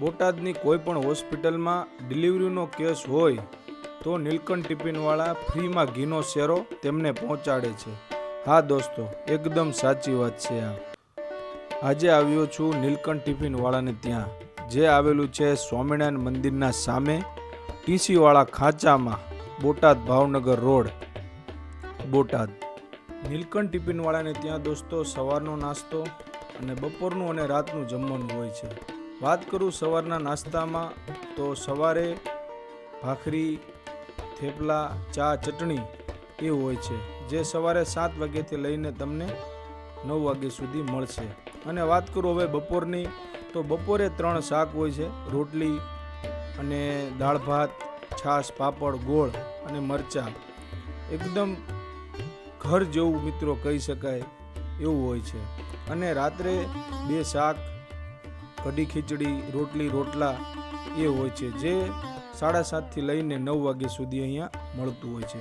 બોટાદની કોઈ પણ હોસ્પિટલમાં ડિલિવરીનો કેસ હોય, તો નીલકંઠ ટિફિનવાળા ફ્રીમાં ઘીનો શેરો તેમને પહોંચાડે છે. હા દોસ્તો, એકદમ સાચી વાત છે આ. આજે આવ્યો છું નીલકંઠ ટિફિનવાળાને ત્યાં. જે આવેલું છે સ્વામિનારાયણ મંદિરના સામે, ટીસીવાળા ખાંચામાં, બોટાદ ભાવનગર રોડ. બોટાદ. નીલકંઠ ટિફિનવાળાને ત્યાં દોસ્તો સવારનો નાસ્તો અને બપોરનું અને રાતનું જમવાનું હોય છે. વાત કરું સવારના નાસ્તામાં, તો સવારે ભાખરી, થેપલા, ચા, ચટણી એ હોય છે, જે સવારે સાત વાગ્યાથી લઈને તમને નવ વાગ્યા સુધી મળશે. અને વાત કરું હવે બપોરની, તો બપોરે ત્રણ શાક હોય છે, રોટલી અને દાળ ભાત, છાશ, પાપડ, ગોળ અને મરચાં. એકદમ ઘર જેવું મિત્રો કહી શકાય એવું હોય છે. અને રાત્રે બે શાક કઢી ખીચડી, રોટલી, રોટલા એ હોય છે, જે સાડા સાતથી લઈને નવ વાગ્યા સુધી અહીંયા મળતું હોય છે.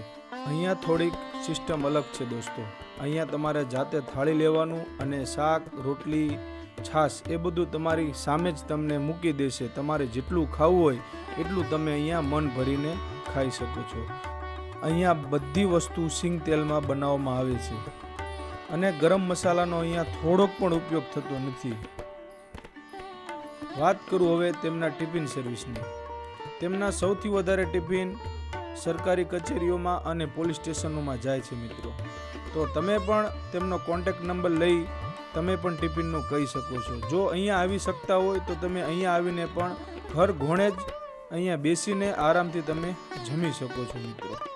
અહીંયા થોડીક સિસ્ટમ અલગ છે દોસ્તો. અહીંયા તમારે જાતે થાળી લેવાનું અને શાક, રોટલી, છાશ એ બધું તમારી સામે જ તમને મૂકી દેશે. તમારે જેટલું ખાવું હોય એટલું તમે અહીંયા મન ભરીને ખાઈ શકો છો. અહીંયા બધી વસ્તુ સિંગ તેલમાં બનાવવામાં આવે છે. અને ગરમ મસાલાનો અહીંયા થોડોક પણ ઉપયોગ થતો નથી. વાત કરું હવે તેમના ટિફિન સર્વિસની. તેમના સૌથી વધારે ટિફિન સરકારી કચેરીઓમાં અને પોલીસ સ્ટેશનોમાં જાય છે મિત્રો. તો તમે પણ તેમનો કોન્ટેક્ટ નંબર લઈ તમે પણ ટિફિનનું કહી શકો છો. જો અહીંયા આવી શકતા હોય તો તમે અહીંયા આવીને પણ ઘર ઘોણે જ અહીંયા બેસીને આરામથી તમે જમી શકો છો મિત્રો.